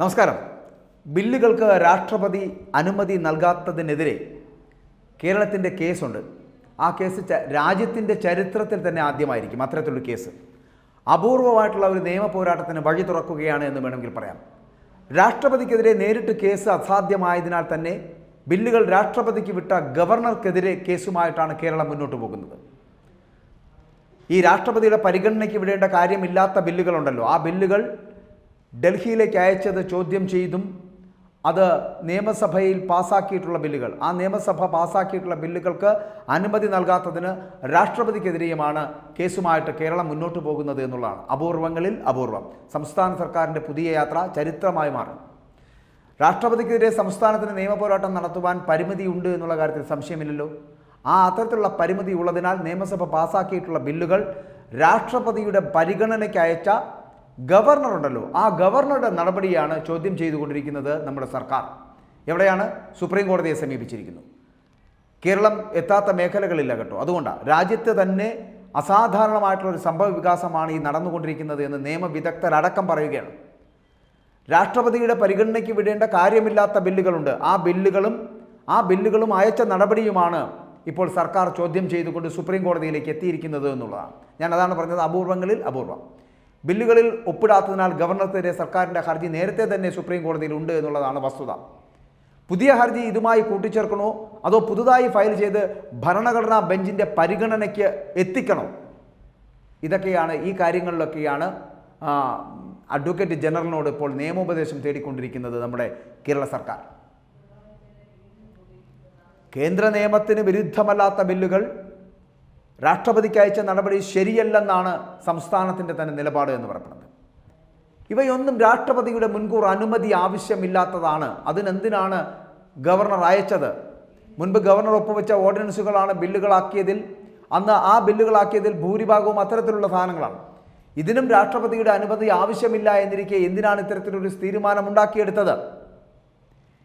നമസ്കാരം. ബില്ലുകൾക്ക് രാഷ്ട്രപതി അനുമതി നൽകാത്തതിനെതിരെ കേരളത്തിന്റെ കേസുണ്ട്. ആ കേസ് രാജ്യത്തിന്റെ ചരിത്രത്തിൽ തന്നെ ആദ്യമായിരിക്കും അത്തരത്തിലൊരു കേസ്. അപൂർവമായിട്ടുള്ള ഒരു നിയമ പോരാട്ടത്തിന് വഴി തുറക്കുകയാണ് എന്ന് വേണമെങ്കിൽ പറയാം. രാഷ്ട്രപതിക്കെതിരെ നേരിട്ട് കേസ് അസാധ്യമായതിനാൽ തന്നെ ബില്ലുകൾ രാഷ്ട്രപതിക്ക് വിട്ട ഗവർണർക്കെതിരെ കേസുമായിട്ടാണ് കേരളം മുന്നോട്ട് പോകുന്നത്. ഈ രാഷ്ട്രപതിയുടെ പരിഗണനയ്ക്ക് വിടേണ്ട കാര്യമില്ലാത്ത ബില്ലുകളുണ്ടല്ലോ. ആ ബില്ലുകൾ ഡൽഹിയിലേക്ക് അയച്ചത് ചോദ്യം ചെയ്തും അത് നിയമസഭയിൽ പാസാക്കിയിട്ടുള്ള ബില്ലുകൾ. ആ നിയമസഭ പാസാക്കിയിട്ടുള്ള ബില്ലുകൾക്ക് അനുമതി നൽകാത്തതിന് രാഷ്ട്രപതിക്കെതിരെയുമാണ് കേസുമായിട്ട് കേരളം മുന്നോട്ട് പോകുന്നത് എന്നുള്ളതാണ്. അപൂർവങ്ങളിൽ അപൂർവം. സംസ്ഥാന സർക്കാരിന്റെ പുതിയ യാത്ര ചരിത്രമായി മാറും. രാഷ്ട്രപതിക്കെതിരെ സംസ്ഥാനത്തിന് നിയമപോരാട്ടം നടത്തുവാൻ പരിമിതിയുണ്ട് എന്നുള്ള കാര്യത്തിൽ സംശയമില്ലല്ലോ. ആ അത്തരത്തിലുള്ള പരിമിതി ഉള്ളതിനാൽ നിയമസഭ പാസാക്കിയിട്ടുള്ള ബില്ലുകൾ രാഷ്ട്രപതിയുടെ പരിഗണനയ്ക്ക് അയച്ച ഗവർണർ ഉണ്ടല്ലോ ആ ഗവർണറുടെ നടപടിയാണ് ചോദ്യം ചെയ്തുകൊണ്ടിരിക്കുന്നത് നമ്മുടെ സർക്കാർ. എവിടെയാണ്? സുപ്രീം കോടതിയെ സമീപിച്ചിരിക്കുന്നു. കേരളം എത്താത്ത മേഖലകളില്ല കേട്ടോ. അതുകൊണ്ടാണ് രാജ്യത്ത് തന്നെ അസാധാരണമായിട്ടുള്ള ഒരു സംഭവ വികാസമാണ് ഈ നടന്നുകൊണ്ടിരിക്കുന്നത് എന്ന് നിയമവിദഗ്ധരടക്കം പറയുകയാണ്. രാഷ്ട്രപതിയുടെ പരിഗണനയ്ക്ക് വിടേണ്ട കാര്യമില്ലാത്ത ബില്ലുകളുണ്ട്. ആ ബില്ലുകളും ആ ബില്ലുകളും അയച്ച നടപടിയുമാണ് ഇപ്പോൾ സർക്കാർ ചോദ്യം ചെയ്തുകൊണ്ട് സുപ്രീം കോടതിയിലേക്ക് എത്തിയിരിക്കുന്നത് എന്നുള്ളതാണ്. ഞാൻ അതാണ് പറഞ്ഞത് അപൂർവങ്ങളിൽ അപൂർവം ബില്ലുകളിൽ ഒപ്പിടാത്തതിനാൽ ഗവർണർക്കെതിരെ സർക്കാരിന്റെ ഹർജി നേരത്തെ തന്നെ സുപ്രീം കോടതിയിൽ ഉണ്ട് എന്നുള്ളതാണ് വസ്തുത. പുതിയ ഹർജി ഇതുമായി കൂട്ടിച്ചേർക്കണോ? അതോ പുതുതായി ഫയൽ ചെയ്ത് ഭരണഘടനാ ബെഞ്ചിന്റെ പരിഗണനയ്ക്ക് എത്തിക്കണോ? ഇതൊക്കെയാണ് ഈ കാര്യങ്ങളിലൊക്കെയാണ് അഡ്വക്കേറ്റ് ജനറലിനോട് ഇപ്പോൾ നിയമോപദേശം തേടിക്കൊണ്ടിരിക്കുന്നത് നമ്മുടെ കേരള സർക്കാർ. കേന്ദ്ര നിയമത്തിന് വിരുദ്ധമല്ലാത്ത ബില്ലുകൾ രാഷ്ട്രപതിക്ക് അയച്ച നടപടി ശരിയല്ലെന്നാണ് സംസ്ഥാനത്തിന്റെ തന്നെ നിലപാട് എന്ന് പറയപ്പെടുന്നത്. ഇവയൊന്നും രാഷ്ട്രപതിയുടെ മുൻകൂർ അനുമതി ആവശ്യമില്ലാത്തതാണ്. അതിനെന്തിനാണ് ഗവർണർ അയച്ചത്? മുൻപ് ഗവർണർ ഒപ്പുവെച്ച ഓർഡിനൻസുകളാണ് ബില്ലുകളാക്കിയതിൽ അന്ന് ആ ബില്ലുകളാക്കിയതിൽ ഭൂരിഭാഗവും അത്തരത്തിലുള്ള സാധനങ്ങളാണ്. ഇതിനും രാഷ്ട്രപതിയുടെ അനുമതി ആവശ്യമില്ല എന്നിരിക്കെ എന്തിനാണ് ഇത്തരത്തിലൊരു തീരുമാനം ഉണ്ടാക്കിയെടുത്തത്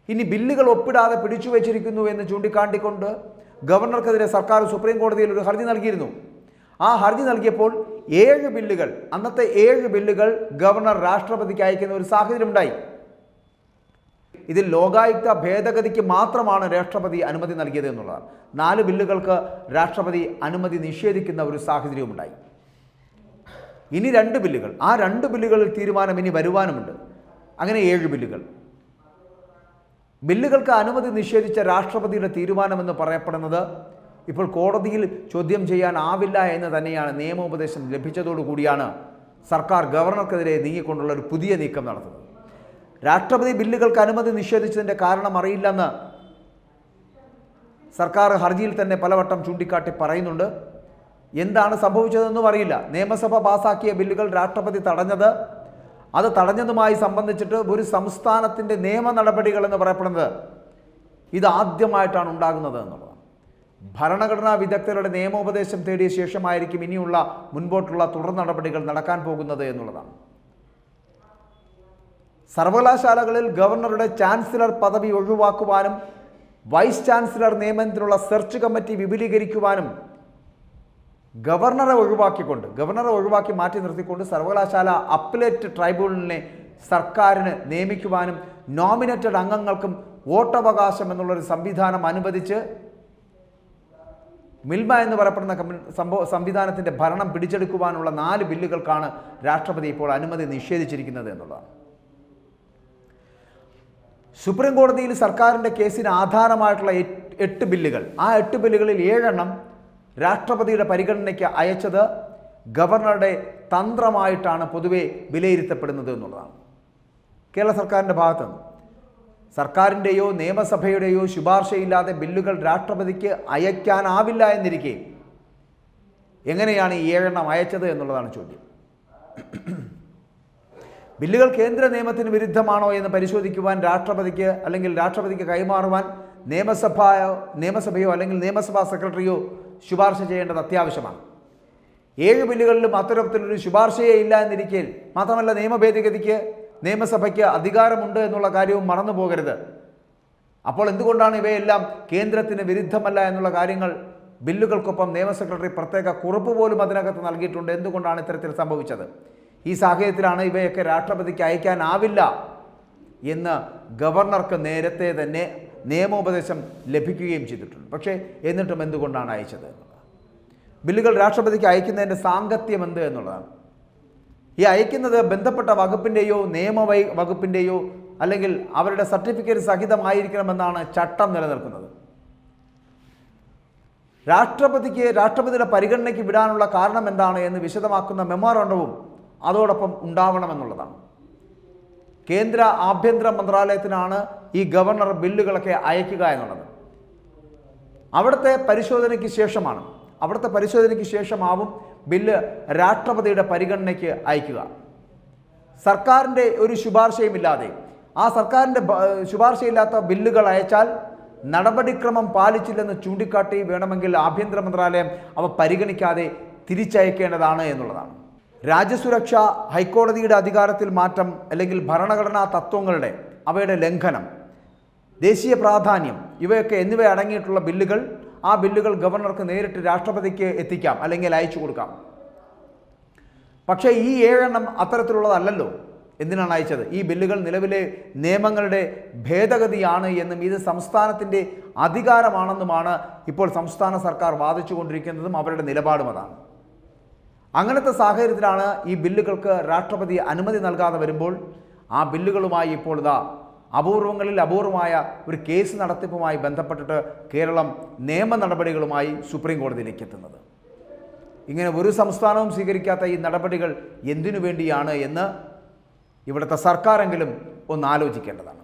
ഇനി ബില്ലുകൾ ഒപ്പിടാതെ പിടിച്ചു വച്ചിരിക്കുന്നു എന്ന് ചൂണ്ടിക്കാട്ടിക്കൊണ്ട് ഗവർണർക്കെതിരെ സർക്കാർ സുപ്രീം കോടതിയിൽ ഒരു ഹർജി നൽകിയിരുന്നു. ആ ഹർജി നൽകിയപ്പോൾ ഏഴ് ബില്ലുകൾ അന്നത്തെ ഏഴ് ബില്ലുകൾ ഗവർണർ രാഷ്ട്രപതിക്ക് അയക്കുന്ന ഒരു സാഹചര്യം ഉണ്ടായി ഇതിൽ ലോകായുക്ത ഭേദഗതിക്ക് മാത്രമാണ് രാഷ്ട്രപതി അനുമതി നൽകിയത് എന്നുള്ളതാണ്. നാല് ബില്ലുകൾക്ക് രാഷ്ട്രപതി അനുമതി നിഷേധിക്കുന്ന ഒരു സാഹചര്യവും ഉണ്ടായി ഇനി രണ്ട് ബില്ലുകൾ. ആ രണ്ട് ബില്ലുകളിൽ തീരുമാനം ഇനി വരുവാനുമുണ്ട്. അങ്ങനെ ഏഴ് ബില്ലുകൾ. ബില്ലുകൾക്ക് അനുമതി നിഷേധിച്ച രാഷ്ട്രപതിയുടെ തീരുമാനമെന്ന് പറയപ്പെടുന്നത് ഇപ്പോൾ കോടതിയിൽ ചോദ്യം ചെയ്യാനാവില്ല എന്ന് തന്നെയാണ് നിയമോപദേശം ലഭിച്ചതോടുകൂടിയാണ് സർക്കാർ ഗവർണർക്കെതിരെ നീങ്ങിക്കൊണ്ടുള്ള ഒരു പുതിയ നീക്കം നടത്തുന്നത്. രാഷ്ട്രപതി ബില്ലുകൾക്ക് അനുമതി നിഷേധിച്ചതിന്റെ കാരണം അറിയില്ലെന്ന് സർക്കാർ ഹർജിയിൽ തന്നെ പലവട്ടം ചൂണ്ടിക്കാട്ടി പറയുന്നുണ്ട്. എന്താണ് സംഭവിച്ചതെന്നും അറിയില്ല. നിയമസഭ പാസാക്കിയ ബില്ലുകൾ രാഷ്ട്രപതി തടഞ്ഞത് അത് തടഞ്ഞതുമായി സംബന്ധിച്ചിട്ട് ഒരു സംസ്ഥാനത്തിന്റെ നിയമ നടപടികൾ എന്ന് പറയപ്പെടുന്നത് ഇത് ആദ്യമായിട്ടാണ് ഉണ്ടാകുന്നത് എന്നുള്ളതാണ്. ഭരണഘടനാ വിദഗ്ധരുടെ നിയമോപദേശം തേടിയ ശേഷമായിരിക്കും ഇനിയുള്ള മുൻപോട്ടുള്ള തുടർ നടപടികൾ നടക്കാൻ പോകുന്നത് എന്നുള്ളതാണ്. സർവകലാശാലകളിൽ ഗവർണറുടെ ചാൻസലർ പദവി ഒഴിവാക്കുവാനും വൈസ് ചാൻസലർ നിയമനത്തിനുള്ള സെർച്ച് കമ്മിറ്റി വിപുലീകരിക്കുവാനും ഗവർണറെ ഒഴിവാക്കിക്കൊണ്ട് ഗവർണറെ ഒഴിവാക്കി മാറ്റി നിർത്തിക്കൊണ്ട് സർവകലാശാല അപ്പലേറ്റ് ട്രൈബ്യൂണലിനെ സർക്കാരിന് നിയമിക്കുവാനും നോമിനേറ്റഡ് അംഗങ്ങൾക്കും വോട്ടവകാശം എന്നുള്ളൊരു സംവിധാനം അനുവദിച്ച് മിൽമ എന്ന് പറയപ്പെടുന്ന സംഭവ സംവിധാനത്തിന്റെ ഭരണം പിടിച്ചെടുക്കുവാനുള്ള നാല് ബില്ലുകൾക്കാണ് രാഷ്ട്രപതി ഇപ്പോൾ അനുമതി നിഷേധിച്ചിരിക്കുന്നത് എന്നുള്ളതാണ്. സുപ്രീം കോടതിയിൽ സർക്കാരിന്റെ കേസിന് ആധാരമായിട്ടുള്ള എട്ട് ബില്ലുകൾ. ആ എട്ട് ബില്ലുകളിൽ ഏഴെണ്ണം രാഷ്ട്രപതിയുടെ പരിഗണനയ്ക്ക് അയച്ചത് ഗവർണറുടെ തന്ത്രമായിട്ടാണ് പൊതുവെ വിലയിരുത്തപ്പെടുന്നത് എന്നുള്ളതാണ്. കേരള സർക്കാരിന്റെ ഭാഗത്തുനിന്ന്. സർക്കാരിന്റെയോ നിയമസഭയുടെയോ ശുപാർശയില്ലാതെ ബില്ലുകൾ രാഷ്ട്രപതിക്ക് അയക്കാനാവില്ല എന്നിരിക്കെ എങ്ങനെയാണ് ഈ ഏഴെണ്ണം അയച്ചത് എന്നുള്ളതാണ് ചോദ്യം. ബില്ലുകൾ കേന്ദ്ര നിയമത്തിന് വിരുദ്ധമാണോ എന്ന് പരിശോധിക്കുവാൻ രാഷ്ട്രപതിക്ക് അല്ലെങ്കിൽ രാഷ്ട്രപതിക്ക് കൈമാറുവാൻ നിയമസഭയോ നിയമസഭയോ അല്ലെങ്കിൽ നിയമസഭാ സെക്രട്ടറിയോ ശുപാർശ ചെയ്യേണ്ടത് അത്യാവശ്യമാണ്. ഏഴ് ബില്ലുകളിലും അത്തരത്തിലൊരു ശുപാർശയേ ഇല്ല എന്നിരിക്കെ മാത്രമല്ല നിയമഭേദഗതിക്ക് നിയമസഭയ്ക്ക് അധികാരമുണ്ട് എന്നുള്ള കാര്യവും മറന്നു പോകരുത്. അപ്പോൾ എന്തുകൊണ്ടാണ് ഇവയെല്ലാം കേന്ദ്രത്തിന് വിരുദ്ധമല്ല എന്നുള്ള കാര്യങ്ങൾ ബില്ലുകൾക്കൊപ്പം നിയമ സെക്രട്ടറി പ്രത്യേക കുറിപ്പ് പോലും അതിനകത്ത് നൽകിയിട്ടുണ്ട്? എന്തുകൊണ്ടാണ് ഇത്തരത്തിൽ സംഭവിച്ചത്? ഈ സാഹചര്യത്തിലാണ് ഇവയൊക്കെ രാഷ്ട്രപതിക്ക് അയക്കാനാവില്ല എന്ന് ഗവർണർക്ക് നേരത്തെ തന്നെ നിയമോപദേശം ലഭിക്കുകയും ചെയ്തിട്ടുണ്ട്. പക്ഷേ എന്നിട്ടും എന്തുകൊണ്ടാണ് അയച്ചത് ബില്ലുകൾ രാഷ്ട്രപതിക്ക് അയക്കുന്നതിന്റെ സാങ്കത്യം എന്ത് എന്നുള്ളതാണ്. ഈ അയക്കുന്നത് ബന്ധപ്പെട്ട വകുപ്പിന്റെയോ നിയമ വകുപ്പിന്റെയോ അല്ലെങ്കിൽ അവരുടെ സർട്ടിഫിക്കറ്റ് സഹിതമായിരിക്കണമെന്നാണ് ചട്ടം നിലനിൽക്കുന്നത്. രാഷ്ട്രപതിക്ക് രാഷ്ട്രപതിയുടെ പരിഗണനയ്ക്ക് വിടാനുള്ള കാരണം എന്താണ് എന്ന് വിശദമാക്കുന്ന മെമ്മോറണ്ടവും അതോടൊപ്പം ഉണ്ടാവണമെന്നുള്ളതാണ്. കേന്ദ്ര ആഭ്യന്തര മന്ത്രാലയത്തിനാണ് ഈ ഗവർണർ ബില്ലുകളൊക്കെ അയക്കുക എന്നുള്ളത്. അവിടുത്തെ പരിശോധനയ്ക്ക് ശേഷമാണ്. അവിടുത്തെ പരിശോധനയ്ക്ക് ശേഷമാവും ബില്ല് രാഷ്ട്രപതിയുടെ പരിഗണനയ്ക്ക് അയക്കുക. സർക്കാരിന്റെ ഒരു ശുപാർശയും ഇല്ലാതെ ആ സർക്കാരിന്റെ ശുപാർശയില്ലാത്ത ബില്ലുകൾ അയച്ചാൽ നടപടിക്രമം പാലിച്ചില്ലെന്ന് ചൂണ്ടിക്കാട്ടി വേണമെങ്കിൽ ആഭ്യന്തര മന്ത്രാലയം അവ പരിഗണിക്കാതെ തിരിച്ചയക്കേണ്ടതാണ് എന്നുള്ളതാണ്. രാജ്യസുരക്ഷ ഹൈക്കോടതിയുടെ അധികാരത്തിൽ മാറ്റം അല്ലെങ്കിൽ ഭരണഘടനാ തത്വങ്ങളുടെ അവയുടെ ലംഘനം ദേശീയ പ്രാധാന്യം ഇവയൊക്കെ എന്നിവ അടങ്ങിയിട്ടുള്ള ബില്ലുകൾ ആ ബില്ലുകൾ ഗവർണർക്ക് നേരിട്ട് രാഷ്ട്രപതിക്ക് എത്തിക്കാം അല്ലെങ്കിൽ അയച്ചു കൊടുക്കാം. പക്ഷേ ഈ ഏഴെണ്ണം അത്തരത്തിലുള്ളതല്ലല്ലോ. എന്തിനാണ് അയച്ചത്? ഈ ബില്ലുകൾ നിലവിലെ നിയമങ്ങളുടെ ഭേദഗതിയാണ് എന്നും ഇത് സംസ്ഥാനത്തിന്റെ അധികാരമാണെന്നുമാണ് ഇപ്പോൾ സംസ്ഥാന സർക്കാർ വാദിച്ചുകൊണ്ടിരിക്കുന്നതും അവരുടെ നിലപാടും അതാണ്. അങ്ങനത്തെ സാഹചര്യത്തിലാണ് ഈ ബില്ലുകൾക്ക് രാഷ്ട്രപതി അനുമതി നൽകാതെ വരുമ്പോൾ ആ ബില്ലുകളുമായി ഇപ്പോൾ ഇതാ അപൂർവങ്ങളിൽ അപൂർവമായ ഒരു കേസ് നടത്തിപ്പുമായി ബന്ധപ്പെട്ടിട്ട് കേരളം നിയമ നടപടികളുമായി സുപ്രീം കോടതിയിലേക്ക് എത്തുന്നത്. ഇങ്ങനെ ഒരു സംസ്ഥാനവും സ്വീകരിക്കാത്ത ഈ നടപടികൾ എന്തിനു വേണ്ടിയാണ് എന്ന് ഇവിടുത്തെ സർക്കാരെങ്കിലും ഒന്ന് ആലോചിക്കേണ്ടതാണ്.